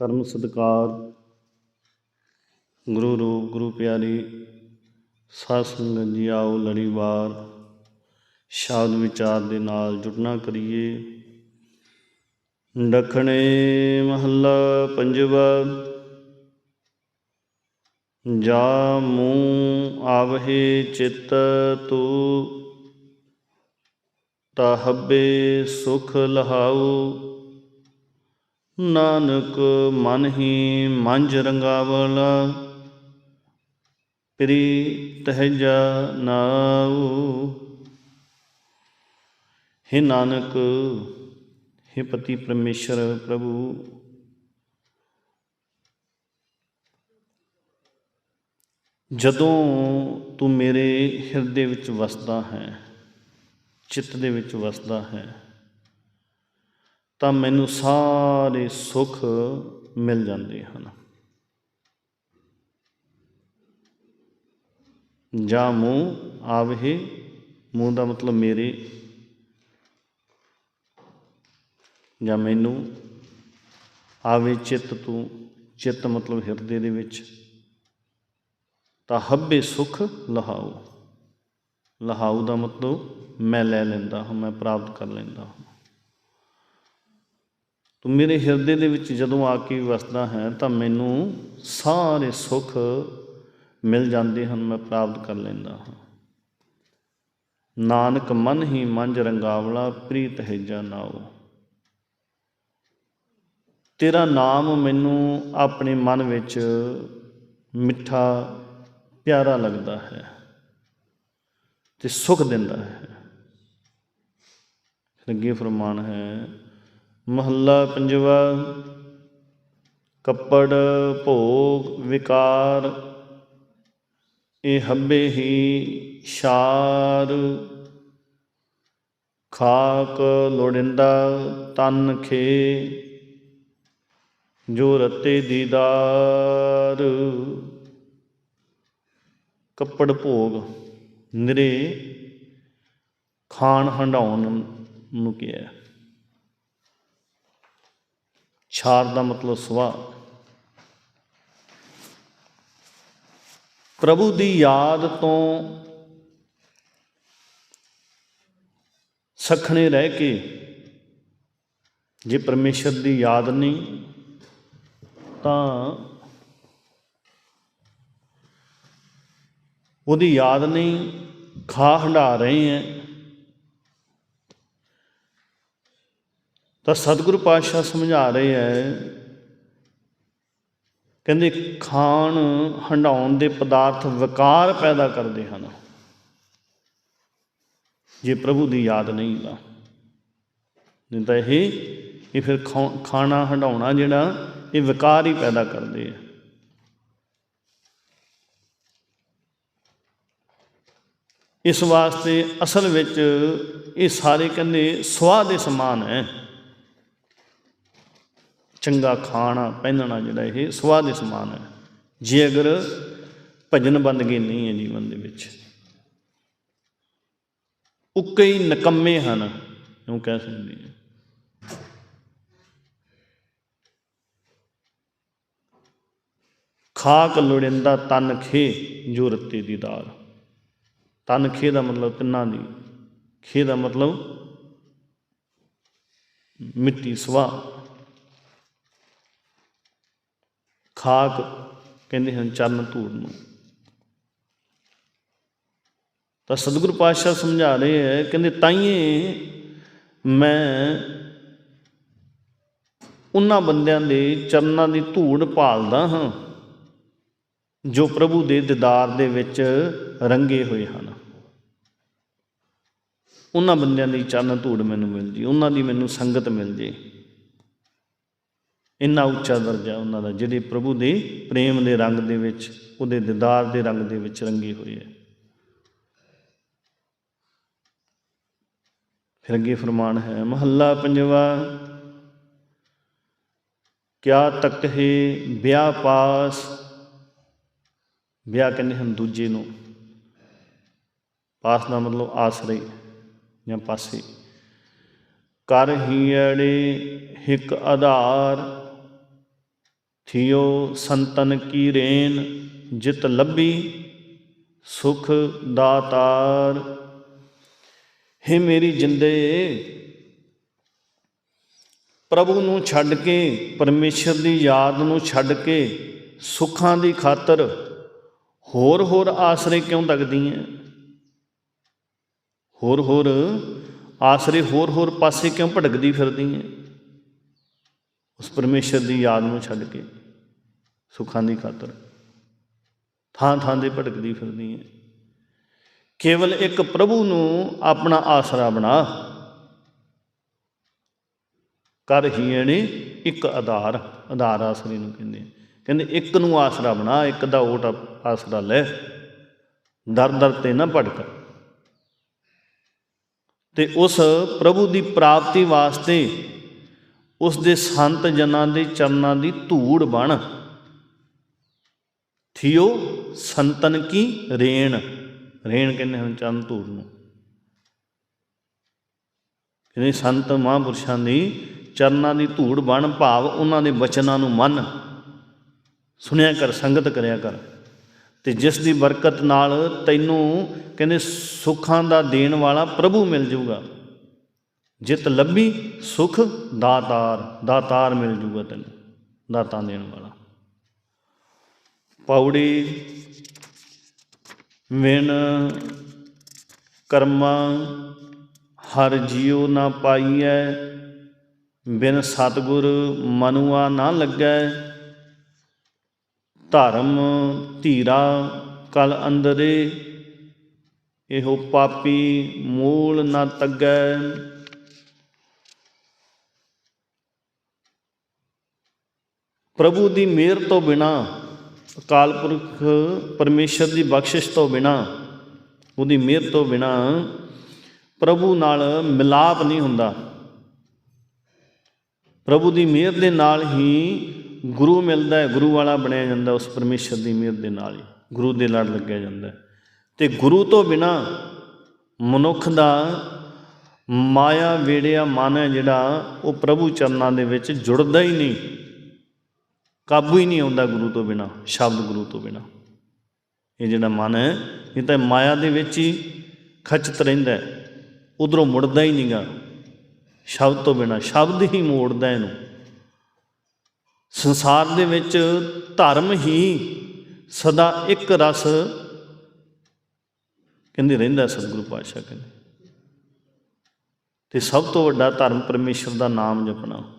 ਧਰਮ ਸਤਿਕਾਰ, ਗੁਰੂ ਰੂਪ, ਗੁਰੂ ਪਿਆਰੀ, ਸਾਧ ਸੰਗਤ ਜੀ ਆਓ ਲੜੀਵਾਰ ਸ਼ਬਦ ਵਿਚਾਰ ਦੇ ਨਾਲ ਜੁੜਨਾ ਕਰੀਏ। ਦੱਖਣੇ ਮਹੱਲਾ ਪੰਜਵਾ, ਜਾ ਮੂੰ ਆਵਹੇ ਚਿਤ ਤੂ ਤਾਹਬੇ ਸੁਖ ਲਹਾਉ। ਨਾਨਕ ਮਨ ਹੀ ਮੰਜ ਰੰਗਾਵਲਾ, ਪ੍ਰੀ ਤਹਿਜਾ ਨਾਉ। हे ਨਾਨਕ, ਹੇ ਪਤੀ ਪਰਮੇਸ਼ਰ ਪ੍ਰਭੂ। ਜਦੋਂ ਤੂੰ ਮੇਰੇ ਹਿਰਦੇ ਵਿੱਚ ਵਸਦਾ ਹੈ, ਚਿੱਤ ਦੇ ਵਿੱਚ ਵਸਦਾ ਹੈ ਤਾਂ ਮੈਨੂੰ ਸਾਰੇ ਸੁੱਖ ਮਿਲ ਜਾਂਦੇ ਹਨ। ਜਾ ਮੂੰਹ ਆਵਹੇ, ਮੂੰਹ ਦਾ ਮਤਲਬ ਮੇਰੇ, ਜਾਂ ਮੈਨੂੰ ਆਵੇ ਚਿੱਤ ਤੂੰ, ਚਿੱਤ ਮਤਲਬ ਹਿਰਦੇ ਦੇ ਵਿੱਚ, ਤਾਂ ਹੱਬੇ ਸੁਖ ਲਹਾਉ ਲਹਾਉ ਦਾ ਮਤਲਬ ਮੈਂ ਲੈ ਲੈਂਦਾ ਹਾਂ, ਮੈਂ ਪ੍ਰਾਪਤ ਕਰ ਲੈਂਦਾ ਹਾਂ। ਤੂੰ ਮੇਰੇ ਹਿਰਦੇ ਦੇ ਵਿੱਚ ਜਦੋਂ ਆ ਕੇ ਵਸਦਾ ਹੈ ਤਾਂ ਮੈਨੂੰ ਸਾਰੇ ਸੁੱਖ ਮਿਲ ਜਾਂਦੇ ਹਨ, ਮੈਂ ਪ੍ਰਾਪਤ ਕਰ ਲੈਂਦਾ ਹਾਂ। ਨਾਨਕ ਮਨ ਹੀ ਮੰਜ ਰੰਗਾਵਲਾ, ਪ੍ਰੀਤ ਹੈਜਾ ਨਾਓ ਤੇਰਾ ਨਾਮ ਮੈਨੂੰ ਆਪਣੇ ਮਨ ਵਿੱਚ ਮਿੱਠਾ, ਪਿਆਰਾ ਲੱਗਦਾ ਹੈ ਤੇ ਸੁਖ ਦਿੰਦਾ ਹੈ। ਫਿਰ ਅੱਗੇ ਫਰਮਾਨ ਹੈ ਮਹੱਲਾ ਪੰਜਵਾ, ਕੱਪੜ ਭੋਗ ਵਿਕਾਰ, ਇਹ ਹੱਬੇ ਹੀ ਸ਼ਾਰ। ਖਾਕ ਲੋੜਿੰਦਾ ਤਨ ਖੇ, ਜੋ ਰਤੇ ਦੀਦਾਰ। ਕੱਪੜ ਭੋਗ ਨਿਰੇ ਖਾਣ ਹੰਡਾਉਣ ਨੂੰ ਕਿਹਾ। ਛਾਰ ਦਾ ਮਤਲਬ ਸੁਭਾਅ ਪ੍ਰਭੂ ਦੀ ਯਾਦ ਤੋਂ ਸਖਣੇ ਰਹਿ ਕੇ ਜੇ ਪਰਮੇਸ਼ਰ ਦੀ ਯਾਦ ਨਹੀਂ, ਤਾਂ ਉਹਦੀ ਯਾਦ ਨਹੀਂ, ਖਾ ਹੰਡਾ ਰਹੇ ਹੈ ਤਾਂ ਸਤਿਗੁਰੂ ਪਾਤਸ਼ਾਹ ਸਮਝਾ ਰਹੇ ਹੈ ਕਹਿੰਦੇ ਖਾਣ ਹੰਡਾਉਣ ਦੇ ਪਦਾਰਥ ਵਿਕਾਰ ਪੈਦਾ ਕਰਦੇ ਹਨ। ਜੇ ਪ੍ਰਭੂ ਦੀ ਯਾਦ ਨਹੀਂ ਲਾ ਨਹੀਂ ਤਾਂ ਇਹ ਇਹ ਫਿਰ ਖਾ- ਖਾਣਾ ਹੰਡਾਉਣਾ ਜਿਹੜਾ, ਇਹ ਵਿਕਾਰ ਹੀ ਪੈਦਾ ਕਰਦੇ ਆ। ਇਸ ਵਾਸਤੇ ਅਸਲ ਵਿੱਚ ਇਹ ਸਾਰੇ ਕਹਿੰਦੇ ਸਵਾਹ ਦੇ ਸਮਾਨ ਹੈ ਚੰਗਾ ਖਾਣਾ ਪਹਿਨਣਾ ਜਿਹੜਾ ਇਹ ਸਵਾਹ ਦੇ ਸਮਾਨ ਹੈ। ਜੇ ਅਗਰ ਭਜਨ ਬੰਦਗੀ ਨਹੀਂ ਹੈ ਜੀਵਨ ਦੇ ਵਿੱਚ, ਉਹ ਕਈ ਨਕੰਮੇ ਹਨ ਉਹ ਕਹਿ ਸਕਦੇ ਹਾਂ। ਖਾਕ ਲੋੜਿੰਦਾ ਤਨ ਖੇ ਜੋ ਰੱਤੇ ਦੀ ਦਾਲ। ਤਨ ਖੇ ਦਾ ਮਤਲਬ ਤਿੰਨਾਂ ਦੀ, ਖੇ ਦਾ ਮਤਲਬ ਮਿੱਟੀ ਸਵਾ ਖਾਕ ਕਹਿੰਦੇ ਹਨ ਚਰਨ ਧੂੜ ਨੂੰ। ਤਾਂ ਸਤਿਗੁਰੂ ਪਾਤਸ਼ਾਹ ਸਮਝਾ ਰਹੇ ਹੈ, ਕਹਿੰਦੇ ਤਾਈਏ ਮੈਂ ਉਹਨਾਂ ਬੰਦਿਆਂ ਦੇ ਚਰਨਾਂ ਦੀ ਧੂੜ ਭਾਲਦਾ ਹਾਂ, ਜੋ ਪ੍ਰਭੂ ਦੇ ਦੀਦਾਰ ਦੇ ਵਿੱਚ ਰੰਗੇ ਹੋਏ ਹਨ। ਉਹਨਾਂ ਬੰਦਿਆਂ ਦੀ ਚਰਨ ਧੂੜ ਮੈਨੂੰ ਮਿਲ ਜੀ ਉਹਨਾਂ ਦੀ ਮੈਨੂੰ ਸੰਗਤ ਮਿਲ ਜੇ ਇੰਨਾ ਉੱਚਾ ਦਰਜਾ ਉਹਨਾਂ ਦਾ, ਜਿਹੜੇ ਪ੍ਰਭੂ ਦੇ ਪ੍ਰੇਮ ਦੇ ਰੰਗ ਦੇ ਵਿੱਚ, ਉਹਦੇ ਦੀਦਾਰ ਦੇ ਰੰਗ ਦੇ ਵਿੱਚ ਰੰਗੇ ਹੋਏ ਹੈ ਫਿਰ ਅੱਗੇ ਫਰਮਾਨ ਹੈ, ਮਹੱਲਾ ਪੰਜਵਾ, ਕਿਆ ਤੱਕ ਹੈ ਵਿਆਹ ਪਾਸ? ਵਿਆਹ ਕਹਿੰਦੇ ਹਨ ਦੂਜੇ ਨੂੰ। ਪਾਸ ਦਾ ਮਤਲਬ ਆਸਰੇ ਜਾਂ ਪਾਸੇ। ਕਰ ਹੀੜੇ ਹਿਕ ਆਧਾਰ ਥਿਓ ਸੰਤਨ ਕੀ ਰੇਨ, ਜਿਤ ਲੱਭੀ ਸੁਖ ਦਾਤਾਰ ਹੇ ਮੇਰੀ ਜਿੰਦੇ, ਪ੍ਰਭੂ ਨੂੰ ਛੱਡ ਕੇ, ਪਰਮੇਸ਼ਰ ਦੀ ਯਾਦ ਨੂੰ ਛੱਡ ਕੇ ਸੁੱਖਾਂ ਦੀ ਖਾਤਰ ਹੋਰ ਹੋਰ ਆਸਰੇ ਕਿਉਂ ਲੱਗਦੀ ਹੈ ਹੋਰ ਹੋਰ ਆਸਰੇ ਹੋਰ ਹੋਰ ਪਾਸੇ ਕਿਉਂ ਭਟਕਦੀ ਫਿਰਦੀ ਹੈ ਉਸ ਪਰਮੇਸ਼ਰ ਦੀ ਯਾਦ ਨੂੰ ਛੱਡ ਕੇ। ਸੁੱਖਾਂ ਦੀ ਖਾਤਰ। ਥਾਂ ਥਾਂ ਦੇ ਭਟਕਦੀ ਫਿਰਦੀ ਹੈ ਕੇਵਲ ਇੱਕ ਪ੍ਰਭੂ ਨੂੰ ਆਪਣਾ ਆਸਰਾ ਬਣਾ। ਕਰ ਹੀ ਇਹਨੇ ਇੱਕ ਆਧਾਰ ਆਧਾਰ ਆਸਰੇ ਨੂੰ ਕਹਿੰਦੇ ਕਹਿੰਦੇ ਇੱਕ ਨੂੰ ਆਸਰਾ ਬਣਾ, ਇੱਕ ਦਾ ਓਟ ਆਸਰਾ ਲੈ। ਦਰ ਦਰ ਤੇ ਨਾ ਭਟਕ। ਤੇ ਉਸ ਪ੍ਰਭੂ ਦੀ ਪ੍ਰਾਪਤੀ ਵਾਸਤੇ ਉਸ ਦੇ ਸੰਤ ਜਨਾਂ ਦੇ ਚਰਨਾਂ ਦੀ ਧੂੜ ਬਣ। ਥਿਓ ਸੰਤਨ ਕੀ ਰੇਣ। ਰੇਣ ਕਹਿੰਦੇ ਹਨ ਚੰਦ ਧੂੜ ਨੂੰ। ਕਹਿੰਦੇ ਸੰਤ ਮਹਾਂਪੁਰਸ਼ਾਂ ਦੀ ਚਰਨਾਂ ਦੀ ਧੂੜ ਬਣ ਭਾਵ ਉਹਨਾਂ ਦੇ ਬਚਨਾਂ ਨੂੰ ਮੰਨ। ਸੁਣਿਆ ਕਰ, ਸੰਗਤ ਕਰਿਆ ਕਰ। ਤੇ ਜਿਸ ਦੀ ਬਰਕਤ ਨਾਲ ਤੈਨੂੰ ਕਹਿੰਦੇ ਸੁੱਖਾਂ ਦਾ ਦੇਣ ਵਾਲਾ ਪ੍ਰਭੂ ਮਿਲ ਜਾਊਗਾ। ਜਿਤ ਲੱਭੀ ਸੁਖ ਦਾਤਾਰ ਦਾਤਾਰ ਮਿਲ ਜਾਊਗਾ ਤੈਨੂੰ, ਦਾਤਾਂ ਦੇਣ ਵਾਲਾ। ਪੌੜੀ, ਵਿਣ ਕਰਮਾ, ਹਰ ਜੀਉ ਨਾ ਪਾਈਐ, ਬਿਨ ਸਤਗੁਰ ਮਨੁਆ ਨਾ ਲੱਗੈ। ਧਰਮ ਧੀਰਾ ਕਲ ਅੰਦਰੇ, ਇਹੋ ਪਾਪੀ ਮੂਲ ਨਾ ਤੱਗੈ। ਪ੍ਰਭੂ ਦੀ ਮਿਹਰ ਤੋਂ ਬਿਨਾ ਅਕਾਲ ਪੁਰਖ ਪਰਮੇਸ਼ਰ ਦੀ ਬਖਸ਼ਿਸ਼ ਤੋਂ ਬਿਨਾ, ਉਹਦੀ ਮਿਹਰ ਤੋਂ ਬਿਨਾ ਪ੍ਰਭੂ ਨਾਲ ਮਿਲਾਪ ਨਹੀਂ ਹੁੰਦਾ ਪ੍ਰਭੂ ਦੀ ਮਿਹਰ ਦੇ ਨਾਲ ਹੀ ਗੁਰੂ ਮਿਲਦਾ ਹੈ, ਗੁਰੂ ਵਾਲਾ ਬਣਿਆ ਜਾਂਦਾ ਉਸ ਪਰਮੇਸ਼ਰ ਦੀ ਮਿਹਰ ਦੇ ਨਾਲ ਹੀ, ਗੁਰੂ ਦੇ ਲੜ ਲੱਗਿਆ ਜਾਂਦਾ ਹੈ। ਤੇ ਗੁਰੂ ਤੋਂ ਬਿਨਾ ਮਨੁੱਖ ਦਾ ਮਾਇਆ, ਵੇੜਿਆ, ਮਨ ਹੈ ਜਿਹੜਾ, ਉਹ ਪ੍ਰਭੂ ਚਰਨਾਂ ਦੇ ਵਿੱਚ ਜੁੜਦਾ ਹੀ ਨਹੀਂ ਕਾਬੂ ਹੀ ਨਹੀਂ ਆਉਂਦਾ ਗੁਰੂ ਤੋਂ ਬਿਨਾ, ਸ਼ਬਦ ਗੁਰੂ ਤੋਂ ਬਿਨਾ। ਇਹ ਜਿਹੜਾ ਮਨ ਹੈ, ਇਹ ਤਾਂ ਮਾਇਆ ਦੇ ਵਿੱਚ ਹੀ ਖਚਤ ਰਹਿੰਦਾ ਹੈ। ਉਧਰੋਂ ਮੁੜਦਾ ਹੀ ਨਹੀਂਗਾ ਸ਼ਬਦ ਤੋਂ ਬਿਨਾ, ਸ਼ਬਦ ਹੀ ਮੋੜਦਾ ਇਹਨੂੰ। ਸੰਸਾਰ ਦੇ ਵਿੱਚ ਧਰਮ ਹੀ ਸਦਾ ਇੱਕ ਰਸ ਕਹਿੰਦੇ ਰਹਿੰਦਾ ਸਤਿਗੁਰੂ ਪਾਤਸ਼ਾਹ ਕਹਿੰਦੇ। ਤੇ ਸਭ ਤੋਂ ਵੱਡਾ ਧਰਮ ਪਰਮੇਸ਼ਰ ਦਾ ਨਾਮ ਜਪਣਾ।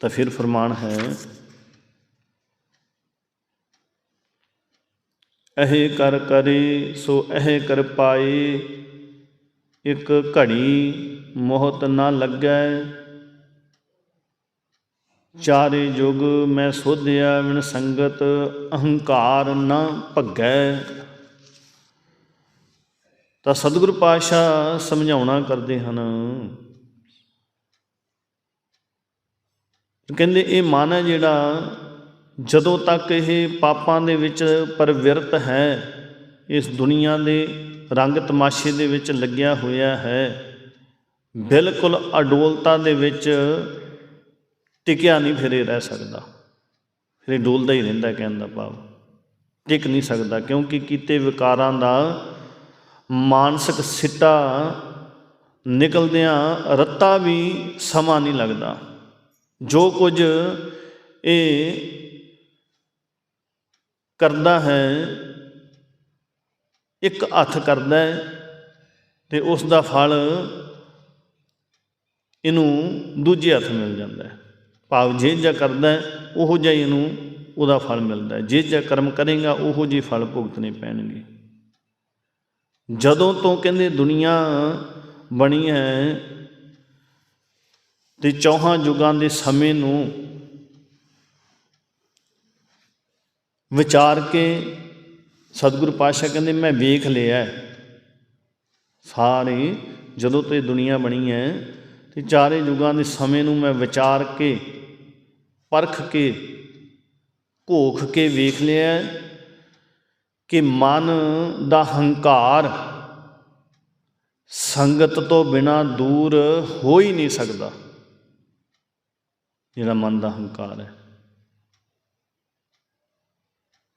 ਤਾਂ ਫਿਰ ਫਰਮਾਨ ਹੈ, ਅਹੇ ਕਰ ਕਰੇ, ਸੋ ਅਹੇ ਕਰ ਪਾਏ, ਇੱਕ ਘੜੀ ਮੋਹਤ ਨਾ ਲੱਗੈ। ਚਾਰੇ ਜੁਗ ਮੈਂ ਸੋਧਿਆ ਵਿਣ ਸੰਗਤ ਅਹੰਕਾਰ ਨਾ ਭੱਗੈ। ਤਾਂ ਸਤਿਗੁਰ ਪਾਤਸ਼ਾਹ ਸਮਝਾਉਣਾ ਕਰਦੇ ਹਨ ਕਹਿੰਦੇ ਇਹ ਮਨ ਹੈ ਜਿਹੜਾ ਜਦੋਂ ਤੱਕ ਇਹ ਪਾਪਾਂ ਦੇ ਵਿੱਚ ਪਰਵਿਰਤ ਹੈ, ਇਸ ਦੁਨੀਆ ਦੇ ਰੰਗ ਤਮਾਸ਼ੇ ਦੇ ਵਿੱਚ ਲੱਗਿਆ ਹੋਇਆ ਹੈ, ਬਿਲਕੁਲ ਅਡੋਲਤਾ ਦੇ ਵਿੱਚ ਟਿਕਿਆ ਨਹੀਂ, ਫਿਰੇ ਰਹਿ ਸਕਦਾ। ਫਿਰ ਇਹ ਡੋਲਦਾ ਹੀ ਰਹਿੰਦਾ ਕਹਿਣ ਦਾ ਭਾਵ। ਟਿਕ ਨਹੀਂ ਸਕਦਾ, ਕਿਉਂਕਿ ਕੀਤੇ ਵਿਕਾਰਾਂ ਦਾ ਮਾਨਸਿਕ ਸਿੱਟਾ ਨਿਕਲਦਿਆਂ ਰੱਤਾ ਵੀ ਸਮਾਂ ਨਹੀਂ ਲੱਗਦਾ। ਜੋ ਕੁਝ ਇਹ ਕਰਦਾ ਹੈ, ਇੱਕ ਹੱਥ ਕਰਦਾ ਹੈ ਤੇ ਉਸ ਦਾ ਫਲ ਇਹਨੂੰ ਦੂਜੇ ਹੱਥ ਮਿਲ ਜਾਂਦਾ ਹੈ। ਭਾਵ ਜੇ ਜਿਹਾ ਕਰਦਾ ਉਹੋ ਜਿਹਾ ਹੀ ਇਹਨੂੰ ਉਹਦਾ ਫਲ ਮਿਲਦਾ ਹੈ। ਜੇ ਜਿਹਾ ਕਰਮ ਕਰੇਗਾ, ਉਹੋ ਜਿਹੇ ਫਲ ਭੁਗਤਣੇ ਪੈਣਗੇ। ਜਦੋਂ ਤੋਂ ਕਹਿੰਦੇ ਦੁਨੀਆ ਬਣੀ ਹੈ ਤੇ ਚੌਹਾਂ ਯੁਗਾਂ ਦੇ ਸਮੇਂ ਨੂੰ ਵਿਚਾਰ ਕੇ ਸਤਿਗੁਰ ਪਾਤਸ਼ਾਹ ਕਹਿੰਦੇ, ਮੈਂ ਵੇਖ ਲਿਆ ਸਾਰੇ ਜਦੋਂ ਤੋਂ ਇਹ ਦੁਨੀਆ ਬਣੀ ਹੈ, ਤੇ ਚਾਰੇ ਯੁਗਾਂ ਦੇ ਸਮੇਂ ਨੂੰ ਮੈਂ ਵਿਚਾਰ ਕੇ, ਪਰਖ ਕੇ, ਘੋਖ ਕੇ ਵੇਖ ਲਿਆ ਕਿ ਮਨ ਦਾ ਹੰਕਾਰ ਸੰਗਤ ਤੋਂ ਬਿਨਾ ਦੂਰ ਹੋ ਹੀ ਨਹੀਂ ਸਕਦਾ। ਜਿਹੜਾ ਮਨ ਦਾ ਹੰਕਾਰ ਹੈ।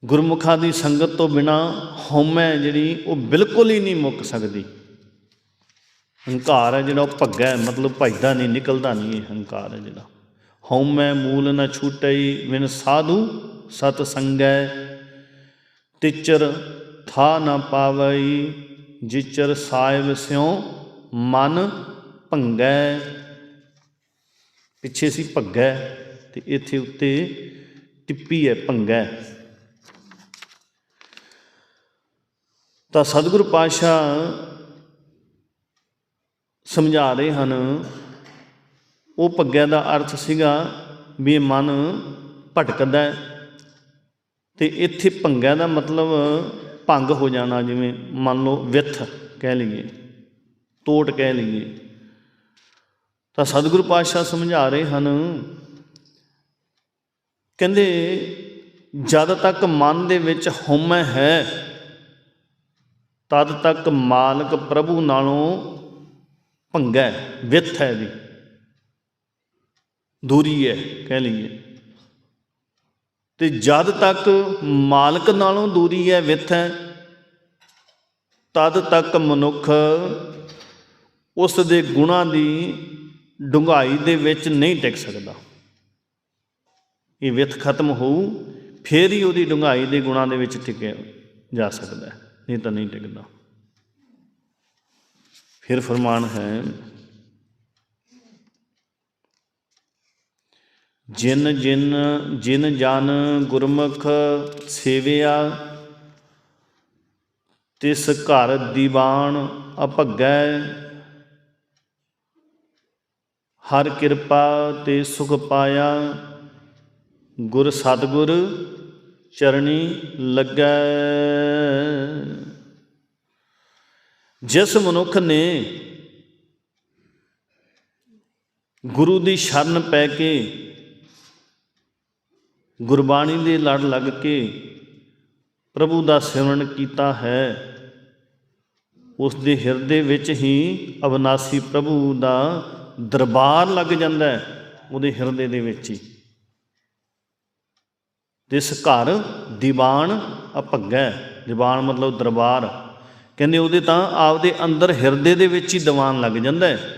ਗੁਰਮੁਖਾਂ ਦੀ ਸੰਗਤ ਤੋਂ ਬਿਨਾ ਹਉਮੈ ਜਿਹੜੀ, ਉਹ ਬਿਲਕੁਲ ਹੀ ਨਹੀਂ ਮੁੱਕ ਸਕਦੀ। ਹੰਕਾਰ ਹੈ ਜਿਹੜਾ, ਉਹ ਭੱਗਾ ਹੈ, ਮਤਲਬ ਭੱਜਦਾ ਨਹੀਂ, ਨਿਕਲਦਾ ਨਹੀਂ ਇਹ ਹੰਕਾਰ ਹੈ ਜਿਹੜਾ। ਹਉਮੈ ਮੂਲ ਨਾ ਛੂਟਈ ਵਿਨ ਸਾਧੂ, ਸਤ ਸੰਗੈ ਤਿਚਰ ਥਾ ਨਾ ਪਾਵਈ, ਜਿਚਰ ਸਾਹਿਬ ਸਿਉ ਮਨ ਭੰਗੈ। ਪਿੱਛੇ ਸੀ ਭੱਗੈ ਤੇ ਇੱਥੇ ਉੱਤੇ ਟਿੱਪੀ ਹੈ ਭੰਗੈ ਤਾਂ ਸਤਿਗੁਰੂ ਪਾਤਸ਼ਾਹ ਸਮਝਾ ਰਹੇ ਹਨ, ਉਹ ਭੱਗਿਆ ਦਾ ਅਰਥ ਸੀਗਾ ਵੀ ਮਨ ਭਟਕਦਾ ਹੈ ਤੇ ਇੱਥੇ ਭੰਗਿਆ ਦਾ ਮਤਲਬ ਭੰਗ ਹੋ ਜਾਣਾ, ਜਿਵੇਂ ਮੰਨ ਲਓ ਵਿਥ ਕਹਿ ਲਈਏ, ਤੋਟ ਕਹਿ ਲਈਏ। ਤਾਂ ਸਤਿਗੁਰੂ ਪਾਤਸ਼ਾਹ ਸਮਝਾ ਰਹੇ ਹਨ। ਕਹਿੰਦੇ ਜਦ ਤੱਕ ਮਨ ਦੇ ਵਿੱਚ ਹਉਮੈ ਹੈ ਤਦ ਤੱਕ ਮਾਲਕ ਪ੍ਰਭੂ ਨਾਲੋਂ ਭੰਗਾ ਹੈ, ਵਿੱਥ ਹੈ ਦੀ ਦੂਰੀ ਹੈ ਕਹਿ ਲਈਏ। ਤੇ ਜਦ ਤੱਕ ਮਾਲਕ ਨਾਲੋਂ ਦੂਰੀ ਹੈ ਵਿੱਥ ਹੈ ਤਦ ਤੱਕ ਮਨੁੱਖ ਉਸ ਦੇ ਗੁਣਾਂ ਦੀ ਡੁੰਘਾਈ ਦੇ ਵਿੱਚ ਨਹੀਂ ਟਿਕ ਸਕਦਾ। ਇਹ ਵਿਥ ਖਤਮ ਹੋਊ, ਫੇਰ ਹੀ ਉਹਦੀ ਡੁੰਘਾਈ ਦੇ ਗੁਣਾਂ ਦੇ ਵਿੱਚ ਟਿਕਿਆ ਜਾ ਸਕਦਾ ਹੈ, ਨਹੀਂ ਤਾਂ ਨਹੀਂ ਟਿਕਦਾ। ਫਿਰ ਫਰਮਾਨ ਹੈ, ਜਿਨ ਜਿਨ ਜਿਨ ਜਨ ਗੁਰਮੁਖ ਸੇਵਿਆ, ਤਿਸ ਘਰ ਦੀਵਾਨ ਅਭਗੈ ਹਰ ਕਿਰਪਾ ਤੇ ਸੁਖ ਪਾਇਆ। ਗੁਰ ਸਤਗੁਰ ਚਰਣੀ ਲੱਗੈ। ਜਿਸ ਮਨੁੱਖ ਨੇ ਗੁਰੂ ਦੀ ਸ਼ਰਨ ਪੈ ਕੇ ਗੁਰਬਾਣੀ ਦੇ ਲੜ ਲੱਗ ਕੇ ਪ੍ਰਭੂ ਦਾ ਸਿਮਰਨ ਕੀਤਾ ਹੈ, ਉਸ ਦੇ ਹਿਰਦੇ ਵਿੱਚ ਹੀ ਅਵਨਾਸੀ ਪ੍ਰਭੂ ਦਾ ਦਰਬਾਰ ਲੱਗ ਜਾਂਦਾ ਉਹਦੇ ਹਿਰਦੇ ਦੇ ਵਿੱਚ ਹੀ। ਜਿਸ ਘਰ ਦੀਵਾਨ ਅਭੱਗੈ ਦੀਵਾਨ ਮਤਲਬ ਦਰਬਾਰ। ਕਹਿੰਦੇ ਉਹਦੇ ਤਾਂ ਆਪਦੇ ਅੰਦਰ ਹਿਰਦੇ ਦੇ ਵਿੱਚ ਹੀ ਦੀਵਾਨ ਲੱਗ ਜਾਂਦਾ ਹੈ।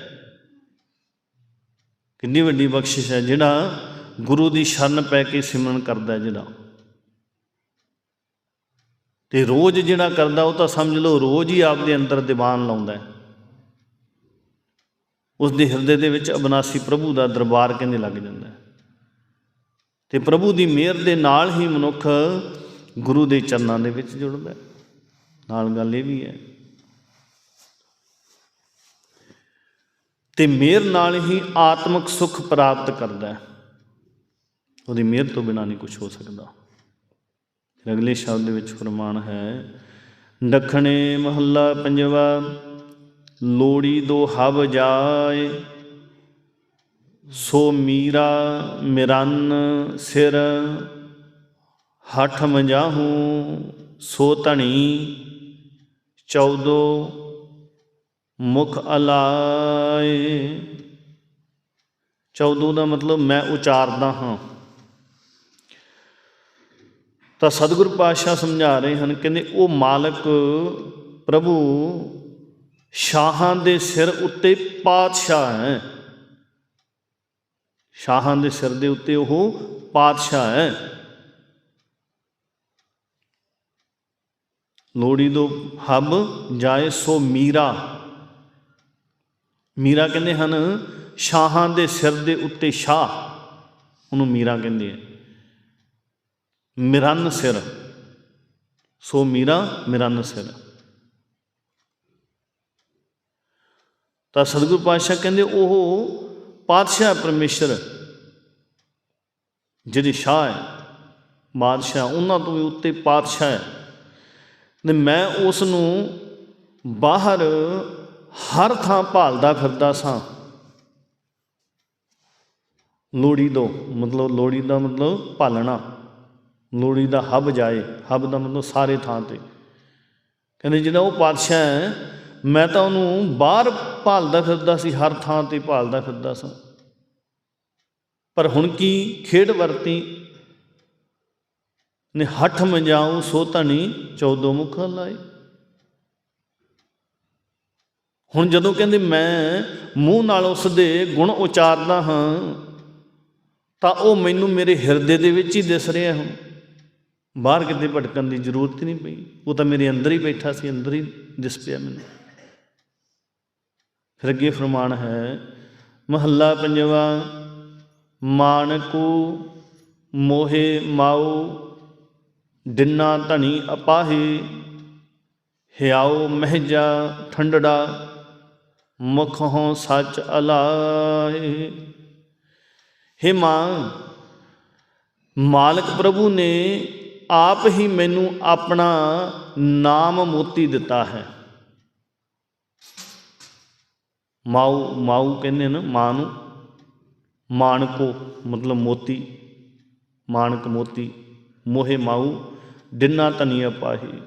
ਕਿੰਨੀ ਵੱਡੀ ਬਖਸ਼ਿਸ਼ ਹੈ ਜਿਹੜਾ ਗੁਰੂ ਦੀ ਸ਼ਰਨ ਪੈ ਕੇ ਸਿਮਰਨ ਕਰਦਾ ਜਿਹੜਾ। ਤੇ ਰੋਜ਼ ਜਿਹੜਾ ਕਰਦਾ ਉਹ ਤਾਂ ਸਮਝ ਲਓ ਰੋਜ਼ ਹੀ ਆਪਦੇ ਅੰਦਰ ਦੀਵਾਨ ਲਾਉਂਦਾ ਹੈ। ਉਸ ਦੇ ਹਿਰਦੇ ਦੇ ਵਿੱਚ ਅਬਨਾਸੀ ਪ੍ਰਭੂ ਦਾ ਦਰਬਾਰ ਕਹਿੰਦੇ ਲੱਗ ਜਾਂਦਾ ਹੈ। ਤੇ ਪ੍ਰਭੂ ਦੀ ਮਿਹਰ ਦੇ ਨਾਲ ਹੀ ਮਨੁੱਖ ਗੁਰੂ ਦੇ ਚਰਨਾਂ ਦੇ ਵਿੱਚ ਜੁੜਦਾ ਹੈ। ਨਾਲ ਗੱਲ ਇਹ ਵੀ ਹੈ। ਤੇ ਮਿਹਰ ਨਾਲ ਹੀ ਆਤਮਿਕ ਸੁਖ ਪ੍ਰਾਪਤ ਕਰਦਾ ਹੈ। ਉਹਦੀ ਮਿਹਰ ਤੋਂ ਬਿਨਾ ਨਹੀਂ ਕੁਝ ਹੋ ਸਕਦਾ। ਫਿਰ ਅਗਲੇ ਸ਼ਬਦ ਦੇ ਵਿੱਚ ਫਰਮਾਨ ਹੈ ਦੱਖਣੇ ਮਹੱਲਾ ਪੰਜਵਾ ਲੋੜੀ ਦੋ ਹਵ ਜਾਏ। ਸੋ ਮੀਰਾ ਮਿਰਨ ਸਿਰ ਹਠ ਮਜਾਹੂ। ਸੋ ਧਣੀ ਚੌਦੋ ਮੁਖ ਅਲਾਏ। ਚੌਦੋ ਦਾ ਮਤਲਬ ਮੈਂ ਉਚਾਰਦਾ ਹਾਂ। ਤਾਂ ਸਤਿਗੁਰ ਪਾਤਸ਼ਾਹ ਸਮਝਾ ਰਹੇ ਹਨ ਕਹਿੰਦੇ ਉਹ ਮਾਲਕ ਪ੍ਰਭੂ ਸ਼ਾਹਾਂ ਦੇ ਸਿਰ ਉੱਤੇ ਪਾਤਸ਼ਾਹ ਹੈ। ਸ਼ਾਹਾਂ ਦੇ ਸਿਰ ਦੇ ਉੱਤੇ ਉਹ ਪਾਤਸ਼ਾਹ ਹੈ। ਲੋੜੀ ਦੋ ਹੱਬ ਜਾਏ ਸੋ ਮੀਰਾ। ਮੀਰਾ ਕਹਿੰਦੇ ਹਨ, ਸ਼ਾਹਾਂ ਦੇ ਸਿਰ ਦੇ ਉੱਤੇ ਸ਼ਾਹ। ਉਹਨੂੰ ਮੀਰਾ ਕਹਿੰਦੇ ਆ। ਮਿਰਨ ਸਿਰ। ਸੋ ਮੀਰਾ, ਮਿਰਨ ਸਿਰ। ਤਾਂ ਸਤਿਗੁਰੂ ਪਾਤਸ਼ਾਹ ਕਹਿੰਦੇ ਉਹ ਪਾਤਸ਼ਾਹ ਪਰਮੇਸ਼ਰ, ਜਿਹੜੇ ਸ਼ਾਹ ਹੈ, ਬਾਦਸ਼ਾਹ, ਉਹਨਾਂ ਤੋਂ ਵੀ ਉੱਤੇ ਪਾਤਸ਼ਾਹ ਹੈ। ਤੇ ਮੈਂ ਉਸ ਨੂੰ ਬਾਹਰ ਹਰ ਥਾਂ ਭਾਲਦਾ ਫਿਰਦਾ ਸਾਂ। ਲੋੜੀ ਦੋ ਮਤਲਬ ਲੋੜੀ ਦਾ ਮਤਲਬ ਭਾਲਣਾ ਲੋੜੀ ਦਾ ਹੱਬ ਜਾਏ, ਹੱਬ ਦਾ ਮਤਲਬ ਸਾਰੇ ਥਾਂ ਤੇ। ਕਹਿੰਦੇ ਜਿਹੜਾ ਉਹ ਪਾਤਸ਼ਾਹ ਹੈ ਮੈਂ ਤਾਂ ਉਹਨੂੰ ਬਾਹਰ ਭਾਲਦਾ ਫਿਰਦਾ ਸੀ, ਹਰ ਥਾਂ ਤੇ ਭਾਲਦਾ ਫਿਰਦਾ ਸਾਂ। ਪਰ ਹੁਣ ਕੀ ਖੇਡ ਵਰਤੀ? ਨੇ ਹੱਠ ਮੰਜਾਉ ਸੋ ਧਣੀ ਚੌਦੋ ਮੁਖ ਲਾਏ। ਹੁਣ ਜਦੋਂ ਕਹਿੰਦੇ ਮੈਂ ਮੂੰਹ ਨਾਲ ਉਸ ਦੇ ਗੁਣ ਉਚਾਰਦਾ ਹਾਂ, ਤਾਂ ਉਹ ਮੈਨੂੰ ਮੇਰੇ ਹਿਰਦੇ ਦੇ ਵਿੱਚ ਹੀ ਦਿਸ ਰਿਹਾ ਹੁਣ। ਬਾਹਰ ਕਿਤੇ ਭਟਕਣ ਦੀ ਜ਼ਰੂਰਤ ਹੀ ਨਹੀਂ ਪਈ। ਉਹ ਤਾਂ ਮੇਰੇ ਅੰਦਰ ਹੀ ਬੈਠਾ ਸੀ, ਅੰਦਰ ਹੀ ਦਿਸ ਪਿਆ ਮੈਨੂੰ। ਫਿਰ ਫਰਮਾਨ ਹੈ, ਮਹੱਲਾ ਪੰਜਵਾ, ਮਾਨਕੂ ਮੋਹੇ ਮਾਉ, ਦਿਨਾ ਧਣੀ ਅਪਾਹੀ, ਹਿਆਉ ਮਹਿਜਾ ਠੰਡੜਾ ਮੁਖ ਹੋਂ ਸੱਚ ਅਲਾਏ ਹੇ ਮਾਂ, ਮਾਲਕ ਪ੍ਰਭੂ ਨੇ ਆਪ ਹੀ ਮੈਨੂੰ ਆਪਣਾ ਨਾਮ ਮੋਤੀ ਦਿੱਤਾ ਹੈ। ਮਾਉ ਮਾਉ ਕਹਿੰਦੇ ਨੇ ਮਾਂ ਨੂੰ ਮਾਨਕੋ, ਮਤਲਬ ਮੋਤੀ, ਮਾਨਕ ਮੋਤੀ, ਮੋਹੇ ਮਾਉ, ਦਿਨਾ ਧਨੀਆ ਪਾਹੀ।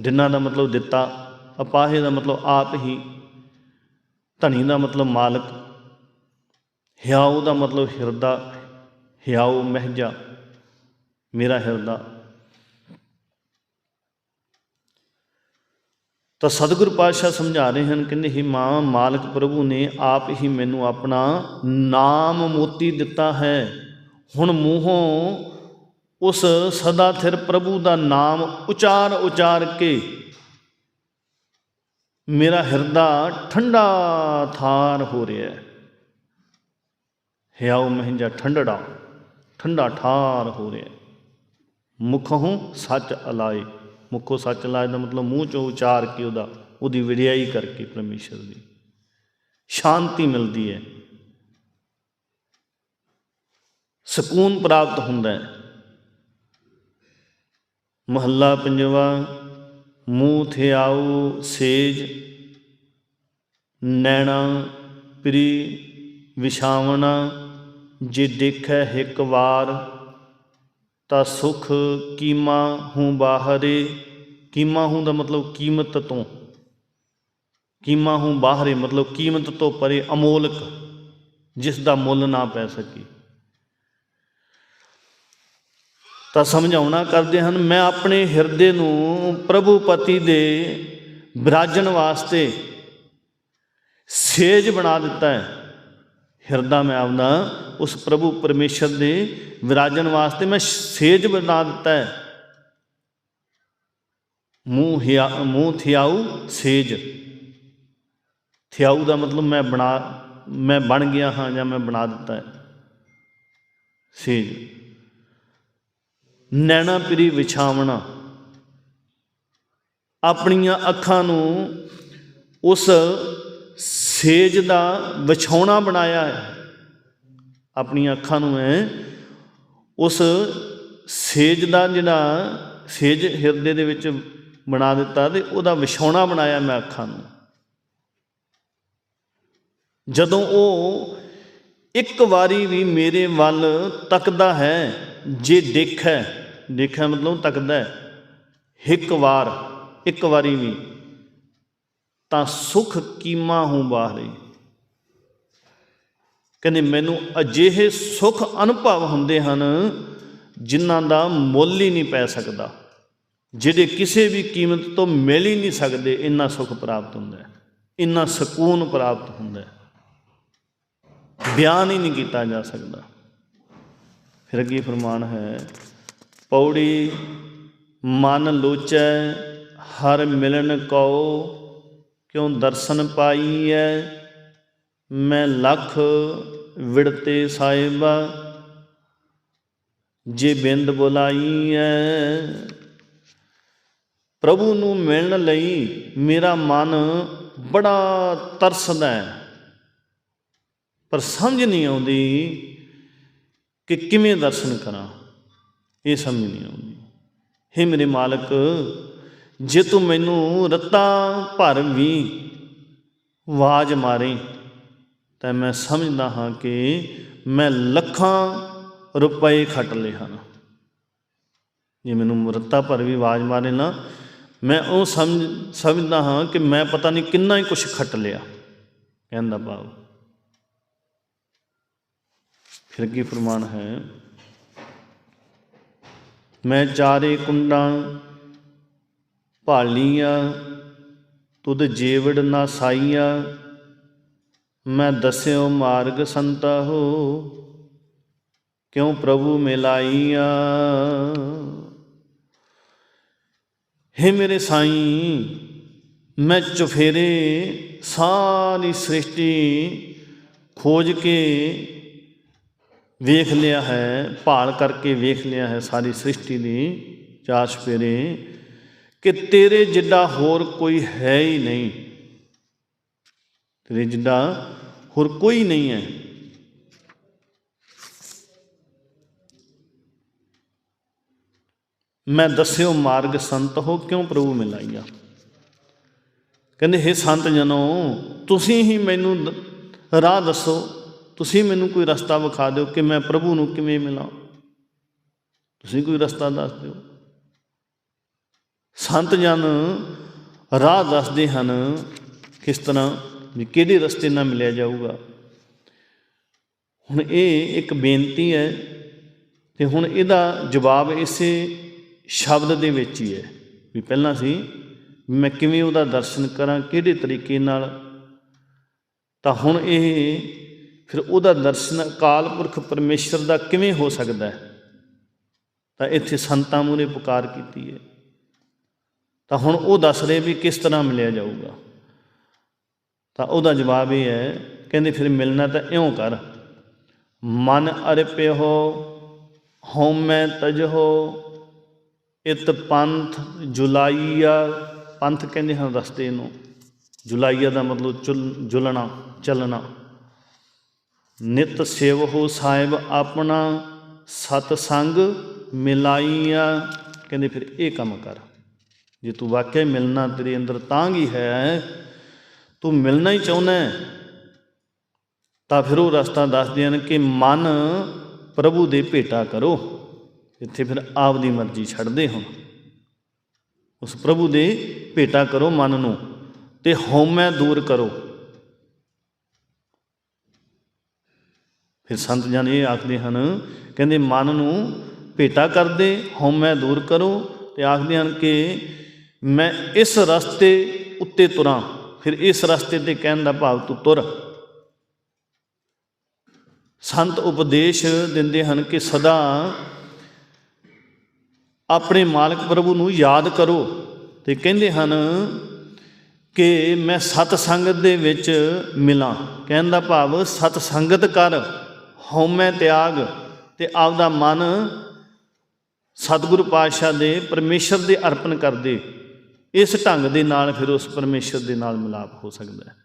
ਦਿਨਾ ਦਾ ਮਤਲਬ ਦਿੱਤਾ, ਅਪਾਹੇ ਦਾ ਮਤਲਬ ਆਪ ਹੀ, ਧਨੀ ਦਾ ਮਤਲਬ ਮਾਲਕ, ਹਿਆਉ ਦਾ ਮਤਲਬ ਹਿਰਦਾ, ਹਿਆਉ ਮਹਿਜਾ, ਮੇਰਾ ਹਿਰਦਾ। ਤਾਂ ਸਤਿਗੁਰੂ ਪਾਤਸ਼ਾਹ ਸਮਝਾ ਰਹੇ ਹਨ ਕਹਿੰਦੇ ਹੀ ਮਾਂ ਮਾਲਕ ਪ੍ਰਭੂ ਨੇ ਆਪ ਹੀ ਮੈਨੂੰ ਆਪਣਾ ਨਾਮ ਮੋਤੀ ਦਿੱਤਾ ਹੈ। ਹੁਣ ਮੂੰਹੋਂ ਉਸ ਸਦਾ ਥਿਰ ਪ੍ਰਭੂ ਦਾ ਨਾਮ ਉਚਾਰ ਉਚਾਰ ਕੇ ਮੇਰਾ ਹਿਰਦਾ ਠੰਡਾ ਥਾਰ ਹੋ ਰਿਹਾ ਹੈ। ਹਿਆਉ ਮਹਿੰਜਾ ਠੰਡੜਾ, ਠੰਡਾ ਠਾਰ ਹੋ ਰਿਹਾ ਹੈ। ਮੁਖੋਂ ਸੱਚ ਅਲਾਏ। ਮੁੱਖੋ ਸੱਚ ਲਾਜ ਦਾ ਮਤਲਬ ਮੂੰਹ ਚੋਂ ਉਚਾਰ ਕੇ ਉਹਦਾ, ਉਹਦੀ ਵਿੜਿਆਈ ਕਰਕੇ ਪਰਮੇਸ਼ਰ ਦੀ। ਸ਼ਾਂਤੀ ਮਿਲਦੀ ਹੈ। ਸਕੂਨ ਪ੍ਰਾਪਤ ਹੁੰਦਾ ਹੈ। ਮਹੱਲਾ ਪੰਜਵਾ, ਮੂੰਹ ਥਿਆਉ ਸੇਜ, ਨੈਣਾ ਪ੍ਰੀ ਵਿਛਾਵਣਾ, ਜੇ ਦੇਖੈ ਇੱਕ ਵਾਰ ਤਾਂ ਸੁਖ ਕੀਮਾ ਹੂੰ ਬਾਹਰੇ। ਕੀਮਾ ਹੂੰ ਦਾ ਮਤਲਬ ਕੀਮਤ ਤੋਂ। ਕੀਮਾ ਹੂੰ ਬਾਹਰੇ ਮਤਲਬ ਕੀਮਤ ਤੋਂ ਪਰੇ ਅਮੋਲਕ, ਜਿਸ ਦਾ ਮੁੱਲ ਨਾ ਪੈ ਸਕੇ। ਤਾਂ ਸਮਝਾਉਣਾ ਕਰਦੇ ਹਨ, ਮੈਂ ਆਪਣੇ ਹਿਰਦੇ ਨੂੰ ਪ੍ਰਭੂ ਪਤੀ ਦੇ ਵਿਰਾਜਣ ਵਾਸਤੇ ਸੇਜ ਬਣਾ ਦਿੱਤਾ ਹੈ। ਹਿਰਦਾ ਮੈਂ ਆਪਦਾ ਉਸ ਪ੍ਰਭੂ ਪਰਮੇਸ਼ਰ ਦੇ ਵਿਰਾਜਣ ਵਾਸਤੇ ਮੈਂ ਸੇਜ ਬਣਾ ਦਿੱਤਾ ਹੈ। ਮੂੰਹ ਹਿਆ, ਮੂੰਹ ਥਿਆਉ ਸੇਜ। ਥਿਆਉ ਦਾ ਮਤਲਬ ਮੈਂ ਬਣਾ, ਮੈਂ ਬਣ ਗਿਆ ਹਾਂ ਜਾਂ ਮੈਂ ਬਣਾ ਦਿੱਤਾ ਹੈ। ਸੇਜ। ਨੈਣਾ ਪਿਰੀ ਵਿਛਾਵਣਾ। ਆਪਣੀਆਂ ਅੱਖਾਂ ਨੂੰ ਉਸ ਸੇਜ ਦਾ ਵਿਛਾਉਣਾ ਬਣਾਇਆ ਹੈ। ਆਪਣੀਆਂ ਅੱਖਾਂ ਨੂੰ ਐ, ਉਸ ਸੇਜ ਦਾ ਜਿਹੜਾ ਸੇਜ ਹਿਰਦੇ ਦੇ ਵਿੱਚ ਬਣਾ ਦਿੱਤਾ ਤੇ ਉਹਦਾ ਵਿਛਾਉਣਾ ਬਣਾਇਆ ਮੈਂ ਅੱਖਾਂ ਨੂੰ। ਜਦੋਂ ਉਹ ਇੱਕ ਵਾਰੀ ਵੀ ਮੇਰੇ ਵੱਲ ਤੱਕਦਾ ਹੈ, ਜੇ ਦੇਖੈ ਦੇਖੈ ਮਤਲਬ ਤੱਕਦਾ ਹੈ, ਇੱਕ ਵਾਰ, ਇੱਕ ਵਾਰੀ ਵੀ, ਤਾਂ ਸੁਖ ਕੀਮਾ ਹੂੰ ਬਾਹਰੇ। ਕਹਿੰਦੇ ਮੈਨੂੰ ਅਜਿਹੇ ਸੁਖ ਅਨੁਭਵ ਹੁੰਦੇ ਹਨ ਜਿਨ੍ਹਾਂ ਦਾ ਮੁੱਲ ਹੀ ਨਹੀਂ ਪੈ ਸਕਦਾ, ਜਿਹੜੇ ਕਿਸੇ ਵੀ ਕੀਮਤ ਤੋਂ ਮਿਲ ਹੀ ਨਹੀਂ ਸਕਦੇ, ਇੰਨਾ ਸੁਖ ਪ੍ਰਾਪਤ ਹੁੰਦਾ ਹੈ, ਇੰਨਾ ਸਕੂਨ ਪ੍ਰਾਪਤ ਹੁੰਦਾ ਹੈ। ਬਿਆਨ ਹੀ ਨਹੀਂ ਕੀਤਾ ਜਾ ਸਕਦਾ। ਫਿਰ ਅੱਗੇ ਫਰਮਾਨ ਹੈ, ਪੌੜੀ ਮਨ ਲੋਚੈ, ਹਰ ਮਿਲਨ ਕਉ, ਕਿਉ ਦਰਸ਼ਨ ਪਾਈਐ ਮੈਂ ਲੱਖ ਵਿੜਤੇ ਸਾਹਿਬਾ, ਜੇ ਬਿੰਦ ਬੁਲਾਈ ਬੁਲਾਈਐ। ਪ੍ਰਭੂ ਨੂੰ ਮਿਲਣ ਲਈ ਮੇਰਾ ਮਨ ਬੜਾ ਤਰਸਦਾ ਹੈ, ਪਰ ਸਮਝ ਨਹੀਂ ਆਉਂਦੀ ਕਿ ਕਿਵੇਂ ਦਰਸ਼ਨ ਕਰਾਂ। ਇਹ ਸਮਝ ਨਹੀਂ ਆਉਂਦੀ। ਹੇ ਮੇਰੇ ਮਾਲਕ, ਜੇ ਤੂੰ ਮੈਨੂੰ ਰੱਤਾਂ ਭਰ ਵੀ ਆਵਾਜ਼ ਮਾਰੇ ਤਾਂ ਮੈਂ ਸਮਝਦਾ ਹਾਂ ਕਿ ਮੈਂ ਲੱਖਾਂ ਰੁਪਏ ਖੱਟ ਲਏ ਹਨ। ਜੇ ਮੈਨੂੰ ਰੱਤਾ ਭਰ ਵੀ ਆਵਾਜ਼ ਮਾਰੇ ਨਾ, ਮੈਂ ਉਹ ਸਮਝ, ਸਮਝਦਾ ਹਾਂ ਕਿ ਮੈਂ ਪਤਾ ਨਹੀਂ ਕਿੰਨਾ ਹੀ ਕੁਝ ਖੱਟ ਲਿਆ। ਕਹਿੰਦਾ ਭਾਵ। ਫਿਰ ਕੀ ਫਰਮਾਨ ਹੈ? ਮੈਂ ਚਾਰੇ ਕੁੰਡਾਂ ਭਾਲੀਆਂ, ਤੁਧ ਜੀਵੜ ਨਾ ਸਾਈਆਂ ਮੈਂ ਦੱਸਿਓ ਮਾਰਗ ਸੰਤਾ ਹੋ, ਕਿਉ ਪ੍ਰਭੂ ਮਿਲਾਈਆ? हे ਮੇਰੇ ਸਾਈਂ, ਮੈਂ ਚੁਫੇਰੇ ਸਾਰੀ ਸ੍ਰਿਸ਼ਟੀ ਖੋਜ ਕੇ ਵੇਖ ਲਿਆ ਹੈ, ਭਾਲ ਕਰਕੇ ਵੇਖ ਲਿਆ ਹੈ ਸਾਰੀ ਸ੍ਰਿਸ਼ਟੀ ਦੀ ਚਾਰ ਚੁਫੇਰੇ ਕਿ ਤੇਰੇ ਜਿੱਡਾ ਹੋਰ ਕੋਈ ਹੈ ਹੀ ਨਹੀਂ। ਤੇਰੇ ਜਿੱਡਾ ਹੋਰ ਕੋਈ ਨਹੀਂ ਹੈ। ਮੈਂ ਦੱਸਿਓ ਮਾਰਗ ਸੰਤ ਹੋ, ਕਿਉਂ ਪ੍ਰਭੂ ਮਿਲਾਈਆ? ਕਹਿੰਦੇ हे ਸੰਤ ਜਨੋ, ਤੁਸੀਂ ਹੀ ਮੈਨੂੰ ਰਾਹ ਦੱਸੋ। ਤੁਸੀਂ ਮੈਨੂੰ ਕੋਈ ਰਸਤਾ ਵਿਖਾ ਦਿਓ ਕਿ ਮੈਂ ਪ੍ਰਭੂ ਨੂੰ ਕਿਵੇਂ ਮਿਲਾਂ। ਤੁਸੀਂ ਕੋਈ ਰਸਤਾ ਦੱਸ ਦਿਓ। ਸੰਤ ਜਨ ਰਾਹ ਦੱਸਦੇ ਹਨ ਕਿਸ ਤਰ੍ਹਾਂ ਵੀ ਕਿਹੜੇ ਰਸਤੇ ਨਾਲ ਮਿਲਿਆ ਜਾਊਗਾ। ਹੁਣ ਇਹ ਇੱਕ ਬੇਨਤੀ ਹੈ ਤੇ ਹੁਣ ਇਹਦਾ ਜਵਾਬ ਇਸੇ ਸ਼ਬਦ ਦੇ ਵਿੱਚ ਹੀ ਹੈ ਵੀ ਪਹਿਲਾਂ ਸੀ ਮੈਂ ਕਿਵੇਂ ਉਹਦਾ ਦਰਸ਼ਨ ਕਰਾਂ, ਕਿਹੜੇ ਤਰੀਕੇ ਨਾਲ। ਤਾਂ ਹੁਣ ਇਹ ਫਿਰ ਉਹਦਾ ਦਰਸ਼ਨ ਅਕਾਲ ਪੁਰਖ ਪਰਮੇਸ਼ਰ ਦਾ ਕਿਵੇਂ ਹੋ ਸਕਦਾ ਹੈ? ਤਾਂ ਇੱਥੇ ਸੰਤਾਂ ਮੂਹਰੇ ਪੁਕਾਰ ਕੀਤੀ ਹੈ। ਤਾਂ ਹੁਣ ਉਹ ਦੱਸ ਰਹੇ ਵੀ ਕਿਸ ਤਰ੍ਹਾਂ ਮਿਲਿਆ ਜਾਊਗਾ। ਤਾਂ ਉਹਦਾ ਜਵਾਬ ਇਹ ਹੈ, ਕਹਿੰਦੇ ਫਿਰ ਮਿਲਣਾ ਤਾਂ ਇਉਂ ਕਰ। ਮਨ ਅਰਪਿਓ ਹਉਮੈ ਤਜਹੋ ਇਤ ਪੰਥ ਜੁਲਾਈਆ। ਪੰਥ ਕਹਿੰਦੇ ਹਨ ਰਸਤੇ ਨੂੰ। ਜੁਲਾਈਆ ਦਾ ਮਤਲਬ ਚੁਲ- ਜੁਲਣਾ, ਚੱਲਣਾ। ਨਿਤ ਸੇਵਹੋ ਸਾਹਿਬ ਆਪਣਾ ਸਤ ਸੰਗ ਮਿਲਾਈਆ। ਕਹਿੰਦੇ ਫਿਰ ਇਹ ਕੰਮ ਕਰ। ਜੇ ਤੂੰ ਵਾਕਿਆ ਮਿਲਣਾ ਤੇਰੇ ਅੰਦਰ ਤਾਂ ਹੀ ਹੈ ਤੂੰ ਮਿਲਣਾ ਹੀ ਚਾਹੁੰਦਾ ਤਾਂ ਫਿਰ ਉਹ ਰਸਤਾ ਦੱਸਦੇ ਹਨ ਕਿ ਮਨ ਪ੍ਰਭੂ ਦੇ ਭੇਟਾ ਕਰੋ, ਇੱਥੇ ਫਿਰ ਆਪ ਦੀ ਮਰਜ਼ੀ ਛੱਡਦੇ ਹੁਣ ਉਸ ਪ੍ਰਭੂ ਦੇ ਭੇਟਾ ਕਰੋ ਮਨ ਨੂੰ ਤੇ ਹਉਮੈ ਦੂਰ ਕਰੋ। ਫਿਰ ਸੰਤ ਜਨ ਇਹ ਆਖਦੇ ਹਨ, ਕਹਿੰਦੇ ਮਨ ਨੂੰ ਭੇਟਾ ਕਰਦੇ ਹਉਮੈ ਦੂਰ ਕਰੋ ਤੇ ਆਖਦੇ ਹਨ ਕਿ ਮੈਂ ਇਸ ਰਸਤੇ ਉੱਤੇ ਤੁਰਾਂ। ਫਿਰ ਇਸ ਰਸਤੇ ਤੇ ਕਹਿਣ ਦਾ ਭਾਵ ਤੂੰ ਤੁਰ। ਸੰਤ ਉਪਦੇਸ਼ ਦਿੰਦੇ ਹਨ ਕਿ ਸਦਾ ਆਪਣੇ ਮਾਲਕ ਪ੍ਰਭੂ ਨੂੰ ਯਾਦ ਕਰੋ ਤੇ ਕਹਿੰਦੇ ਹਨ ਕਿ ਮੈਂ ਸਤ ਸੰਗਤ ਦੇ ਵਿੱਚ ਮਿਲਾਂ। ਕਹਿਣ ਦਾ ਭਾਵ ਸਤ ਸੰਗਤ ਕਰ ਹਉਮੈ ਤਿਆਗ ਤੇ ਆਪਦਾ ਮਨ ਸਤਿਗੁਰੂ ਪਾਤਸ਼ਾਹ ਦੇ ਪਰਮੇਸ਼ਰ ਦੇ ਅਰਪਣ ਕਰ ਦੇ। ਇਸ ਢੰਗ ਦੇ ਨਾਲ ਫਿਰ ਉਸ ਪਰਮੇਸ਼ਰ ਦੇ ਨਾਲ ਮਿਲਾਪ ਹੋ ਸਕਦਾ ਹੈ।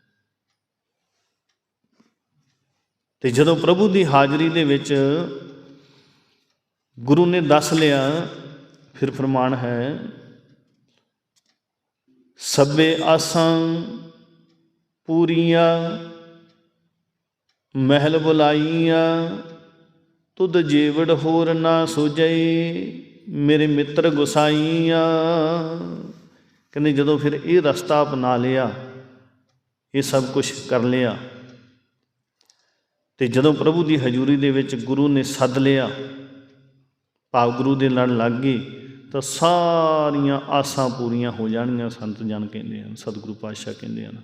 ਤੇ ਜਦੋਂ ਪ੍ਰਭੂ ਦੀ ਹਾਜ਼ਰੀ ਦੇ ਵਿੱਚ ਗੁਰੂ ਨੇ ਦੱਸ ਲਿਆ, ਫਿਰ ਫਰਮਾਨ ਹੈ, ਸਭੇ ਆਸਾਂ ਪੂਰੀਆਂ, ਮਹਿਲ ਬੁਲਾਈਆਂ, ਤੁਧ ਜੀਵੜ ਹੋਰ ਨਾ ਸੁਜਈ, ਮੇਰੇ ਮਿੱਤਰ ਗੁਸਾਈਆਂ। ਕਹਿੰਦੇ ਜਦੋਂ ਫਿਰ ਇਹ ਰਸਤਾ ਅਪਣਾ ਲਿਆ, ਇਹ ਸਭ ਕੁਝ ਕਰ ਲਿਆ। ਤੇ ਜਦੋਂ ਪ੍ਰਭੂ ਦੀ ਹਜ਼ੂਰੀ ਦੇ ਵਿੱਚ ਗੁਰੂ ਨੇ ਸੱਦ ਲਿਆ, ਭਾਵ ਗੁਰੂ ਦੇ ਲੜ ਲੱਗ ਗਏ, ਤਾਂ ਸਾਰੀਆਂ ਆਸਾਂ ਪੂਰੀਆਂ ਹੋ ਜਾਣਗੀਆਂ, ਸੰਤ ਜਨ ਕਹਿੰਦੇ ਹਨ, ਸਤਿਗੁਰੂ ਪਾਤਸ਼ਾਹ ਕਹਿੰਦੇ ਹਨ।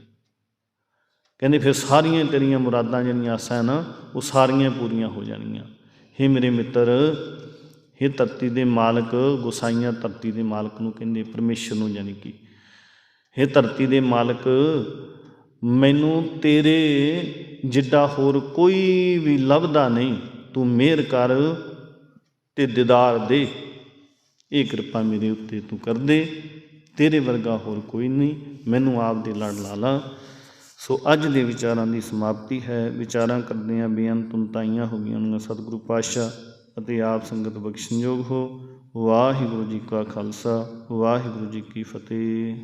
ਕਹਿੰਦੇ ਫਿਰ ਸਾਰੀਆਂ ਤੇਰੀਆਂ ਮੁਰਾਦਾਂ ਜਿਹੜੀਆਂ ਆਸਾਂ ਹਨ, ਉਹ ਸਾਰੀਆਂ ਪੂਰੀਆਂ ਹੋ ਜਾਣਗੀਆਂ। ਹੇ ਮੇਰੇ ਮਿੱਤਰ ਇਹ ਧਰਤੀ ਦੇ ਮਾਲਕ ਗੁਸਾਈਆਂ ਧਰਤੀ ਦੇ ਮਾਲਕ ਨੂੰ ਕਹਿੰਦੇ ਪਰਮੇਸ਼ਰ ਨੂੰ, ਯਾਨੀ ਕਿ ਇਹ ਧਰਤੀ ਦੇ ਮਾਲਕ, ਮੈਨੂੰ ਤੇਰੇ ਜਿੱਡਾ ਹੋਰ ਕੋਈ ਵੀ ਲੱਭਦਾ ਨਹੀਂ, ਤੂੰ ਮਿਹਰ ਕਰ ਤੇ ਦੀਦਾਰ ਦੇ। ਇਹ ਕਿਰਪਾ ਮੇਰੇ ਉੱਤੇ ਤੂੰ ਕਰ ਦੇ, ਤੇਰੇ ਵਰਗਾ ਹੋਰ ਕੋਈ ਨਹੀਂ, ਮੈਨੂੰ ਆਪ ਦੇ ਲੜ ਲਾ ਲਾ। ਸੋ ਅੱਜ ਦੇ ਵਿਚਾਰਾਂ ਦੀ ਸਮਾਪਤੀ ਹੈ। ਵਿਚਾਰਾਂ ਕਰਦਿਆਂ ਬੇਅੰਤ ਤੁੰਤਾਈਆਂ ਹੋ ਗਈਆਂ ਸਤਿਗੁਰੂ ਪਾਤਸ਼ਾਹ। ਅਤੇ ਆਪ ਸੰਗਤ ਬਖਸ਼ਣਯੋਗ ਹੋ। ਵਾਹਿਗੁਰੂ ਜੀ ਕਾ ਖਾਲਸਾ ਵਾਹਿਗੁਰੂ ਜੀ ਕੀ ਫਤਿਹ।